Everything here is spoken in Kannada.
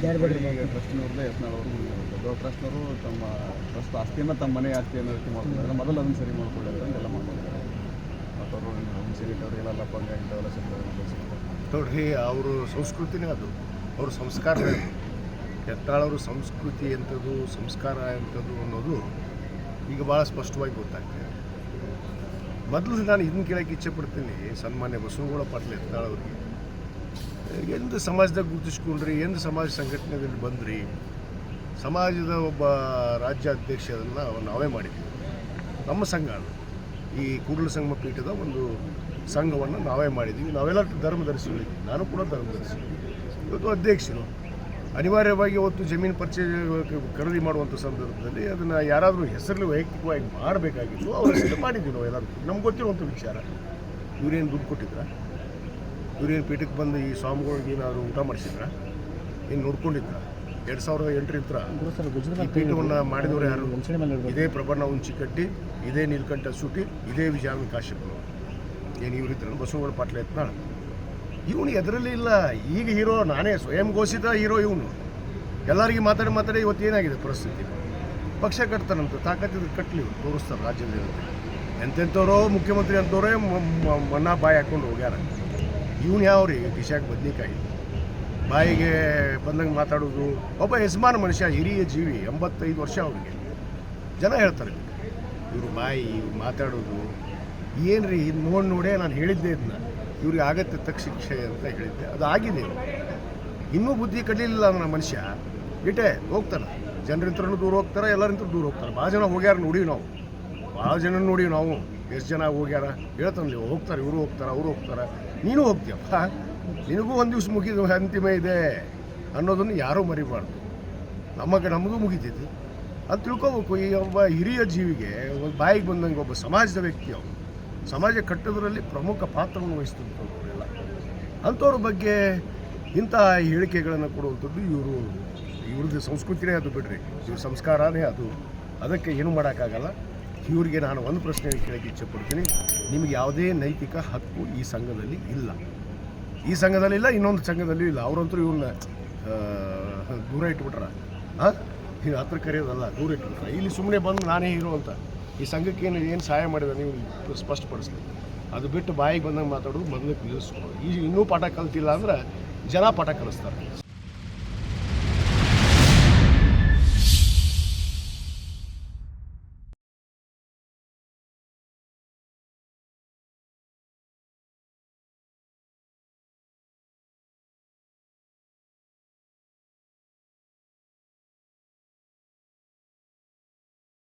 ಟ್ರಸ್ಟ್ನವ್ರದ್ದೇ ಯತ್ನಾಳವರು ದೊಡ್ಡ ಟ್ರಸ್ಟ್ನವರು ತಮ್ಮ ಟ್ರಸ್ಟ್ ಆಸ್ತಿಯನ್ನು ತಮ್ಮ ಮನೆ ಆಸ್ತಿಯನ್ನು ರೀತಿ ಮಾಡ್ಕೊಂಡಿದ್ದಾರೆ. ಮೊದಲು ಅದನ್ನು ಸರಿ ಮಾಡ್ಕೊಳ್ಳಿ ಅಂತ ಎಲ್ಲ ಮಾಡ್ಕೊಂಡಿದ್ದಾರೆ. ಮತ್ತು ಅವರು ಎಲ್ಲ ಲಪ್ಪಂಗ ಇಂಥವೆಲ್ಲ ನೋಡ್ರಿ ಅವರು ಸಂಸ್ಕೃತಿನೇ ಅದು. ಅವ್ರ ಸಂಸ್ಕಾರ ಎತ್ತಾಳವ್ರ ಸಂಸ್ಕೃತಿ ಎಂಥದ್ದು ಸಂಸ್ಕಾರ ಎಂಥದ್ದು ಅನ್ನೋದು ಈಗ ಭಾಳ ಸ್ಪಷ್ಟವಾಗಿ ಗೊತ್ತಾಗ್ತದೆ. ಮೊದಲು ನಾನು ಇದನ್ನ ಕೇಳಕ್ಕೆ ಇಚ್ಛೆ ಪಡ್ತೀನಿ ಸನ್ಮಾನ್ಯ ಬಸವಗೌಡ ಪಾಟೀಲ್ ಎತ್ತಾಳವ್ರಿಗೆ. ಎಂದು ಸಮಾಜದಾಗ ಗುರುತಿಸ್ಕೊಂಡ್ರಿ ಎಂದು ಸಮಾಜ ಸಂಘಟನೆದಲ್ಲಿ ಬಂದ್ರಿ, ಸಮಾಜದ ಒಬ್ಬ ರಾಜ್ಯಾಧ್ಯಕ್ಷರನ್ನು ನಾವೇ ಮಾಡಿದ್ದೀವಿ. ನಮ್ಮ ಸಂಘ ಅದು. ಈ ಕೂಡಲ ಸಂಗಮ ಪೀಠದ ಒಂದು ಸಂಘವನ್ನು ನಾವೇ ಮಾಡಿದ್ದೀವಿ. ನಾವೆಲ್ಲ ಧರ್ಮದರ್ಶಿಗಳಿದ್ದೀವಿ ನಾನು ಕೂಡ ಧರ್ಮದರ್ಶಿ ಇವತ್ತು ಅಧ್ಯಕ್ಷರು, ಅನಿವಾರ್ಯವಾಗಿ ಅವತ್ತು ಜಮೀನು ಪರಿಚಯ ಖರೀದಿ ಮಾಡುವಂಥ ಸಂದರ್ಭದಲ್ಲಿ ಅದನ್ನು ಯಾರಾದರೂ ಹೆಸರಲ್ಲಿ ವೈಯಕ್ತಿಕವಾಗಿ ಮಾಡಬೇಕಾಗಿತ್ತು, ಅವ್ರ ಹೆಸರು ಮಾಡಿದ್ವಿ ನಾವು ಎಲ್ಲರೂ ನಮ್ಗೆ ಗೊತ್ತಿರುವಂಥ ವಿಚಾರ. ಇವರೇನು ದುಡ್ಡು ಕೊಟ್ಟಿದ್ರ? ಇವ್ರೇನು ಪೀಠಕ್ಕೆ ಬಂದು ಈ ಸ್ವಾಮಿಗಳಿಗೆ ಏನಾದರೂ ಊಟ ಮಾಡಿಸಿದ್ರ? ಏನು ನೋಡ್ಕೊಂಡಿದ್ರ? ಎರಡು ಸಾವಿರದ ಎಂಟರಿಂದ ಈ ಪೀಠವನ್ನು ಮಾಡಿದವರು ಯಾರು? ಇದೇ ಪ್ರಬಣ್ಣ ಉಂಚಿ ಕಟ್ಟಿ, ಇದೇ ನೀಲಕಂಠ ಸುಟಿ, ಇದೇ ವಿಜಯಾಮಿ ಕಾಶ್ಯಪನವರು ಏನು ಇವರಿದ್ರು ಬಸವಗೌಡ ಪಾಟ್ಲ ಯತ್ನಾಳ್ ಇವನು ಎದರಲ್ಲಿ ಇಲ್ಲ. ಈಗ ಹೀರೋ, ನಾನೇ ಸ್ವಯಂ ಘೋಷಿತ ಹೀರೋ ಇವನು. ಎಲ್ಲರಿಗೆ ಮಾತಾಡಿ ಮಾತಾಡಿ ಇವತ್ತು ಏನಾಗಿದೆ ಪರಿಸ್ಥಿತಿ? ಪಕ್ಷ ಕಟ್ತಾನಂತ, ತಾಕತ್ತಿದ ಕಟ್ಟಲಿ ತೋರಿಸ್ತಾರೆ ರಾಜ್ಯದಲ್ಲಿ ಎಂತೆಂಥವ್ರೋ ಮುಖ್ಯಮಂತ್ರಿ ಅಂತವ್ರೆ ಮನ್ನಾ ಬಾಯಿ ಹಾಕೊಂಡು ಹೋಗ್ಯಾರ. ಇವನು ರೀ ಕಿಶಾಕ್ ಬದ್ನಿಕಾಯಿ? ಬಾಯಿಗೆ ಬಂದಂಗೆ ಮಾತಾಡೋದು. ಒಬ್ಬ ಯಜಮಾನ ಮನುಷ್ಯ, ಹಿರಿಯ ಜೀವಿ, ಎಂಬತ್ತೈದು ವರ್ಷ ಅವರಿಗೆ. ಜನ ಹೇಳ್ತಾರೆ, ಇವರು ಬಾಯಿ, ಇವ್ರು ಮಾತಾಡೋದು. ಏನು ರೀ ಇದು ನೋಡಿ ನೋಡೇ ನಾನು ಹೇಳಿದ್ದೆ ಇದನ್ನ ಇವ್ರಿಗೆ ಆಗತ್ತೆ ತಕ್ಕ ಶಿಕ್ಷೆ ಅಂತ ಹೇಳಿದ್ದೆ. ಅದು ಆಗಿದೆ ಇನ್ನೂ ಬುದ್ಧಿ ಕಡಲಿಲ್ಲ ನನ್ನ ಮನುಷ್ಯ. ಇಟ್ಟೆ ಹೋಗ್ತಾನೆ. ಜನರಿಂತ್ರನೂ ದೂರ ಹೋಗ್ತಾರೆ, ಎಲ್ಲರಿಂತ್ರ ದೂರ ಹೋಗ್ತಾರೆ. ಭಾಳ ಜನ ಹೋಗ್ಯಾರ ನೋಡೀವಿ ನಾವು. ಭಾಳ ಜನ ನೋಡೀವಿ ನಾವು. ಎಷ್ಟು ಜನ ಹೋಗ್ಯಾರ? ಹೇಳ್ತಾನೆ ಹೋಗ್ತಾರೆ, ಇವರು ಹೋಗ್ತಾರೆ, ಅವರು ಹೋಗ್ತಾರೆ. ನೀನು ಹೋಗ್ತೀಯಪ್ಪ? ನಿನಗೂ ಒಂದು ದಿವ್ಸ ಮುಗಿದು ಅಂತಿಮ ಇದೆ ಅನ್ನೋದನ್ನು ಯಾರೂ ಮರಿಬಾರ್ದು. ನಮಗೆ ನಮಗೂ ಮುಗಿತೈತಿ. ಅದು ತಿಳ್ಕೊಬೇಕು, ಈ ಒಬ್ಬ ಹಿರಿಯ ಜೀವಿಗೆ ಒಂದು ಬಾಯಿಗೆ ಬಂದಂಗೆ ಒಬ್ಬ ಸಮಾಜದ ವ್ಯಕ್ತಿ ಅವನು. ಸಮಾಜ ಕಟ್ಟೋದ್ರಲ್ಲಿ ಪ್ರಮುಖ ಪಾತ್ರವನ್ನು ವಹಿಸ್ತಂಥವ್ರೆಲ್ಲ ಅಂಥವ್ರ ಬಗ್ಗೆ ಇಂತಹ ಹೇಳಿಕೆಗಳನ್ನು ಕೊಡುವಂಥದ್ದು ಇವರು. ಇವ್ರದ್ದು ಸಂಸ್ಕೃತಿನೇ ಅದು ಬಿಡ್ರಿ. ಇವ್ರ ಸಂಸ್ಕಾರನೇ ಅದು. ಅದಕ್ಕೆ ಏನು ಮಾಡೋಕ್ಕಾಗಲ್ಲ. ಇವ್ರಿಗೆ ನಾನು ಒಂದು ಪ್ರಶ್ನೆ ಕೇಳಕ್ಕೆ ಇಚ್ಛೆ ಪಡ್ತೀನಿ ನಿಮಗೆ ಯಾವುದೇ ನೈತಿಕ ಹಕ್ಕು ಈ ಸಂಘದಲ್ಲಿ ಇಲ್ಲ. ಈ ಸಂಘದಲ್ಲಿ ಇಲ್ಲ, ಇನ್ನೊಂದು ಸಂಘದಲ್ಲೂ ಇಲ್ಲ. ಅವರಂತೂ ಇವ್ರನ್ನ ದೂರ ಇಟ್ಬಿಟ್ರ. ಹಾಂ ಈಗ ಹತ್ರ ಕರೆಯೋದಲ್ಲ, ದೂರ ಇಟ್ಬಿಟ್ರ. ಇಲ್ಲಿ ಸುಮ್ಮನೆ ಬಂದು ನಾನೇ ಹೀರೋ ಅಂತ. ಈ ಸಂಘಕ್ಕೆ ಏನು ಏನು ಸಹಾಯ ಮಾಡಿದ ನೀವು ಸ್ಪಷ್ಟಪಡಿಸ್ಲಿ. ಅದು ಬಿಟ್ಟು ಬಾಯಿಗೆ ಬಂದಂಗೆ ಮಾತಾಡೋದು ಮೊದಲು ನಿಲ್ಲಿಸ್ಕೊಳ್ಳೋದು ಈ ಇನ್ನೂ ಪಾಠ ಕಲ್ತಿಲ್ಲ ಅಂದ್ರೆ ಜನ ಪಾಠ ಕಲಿಸ್ತಾರೆ.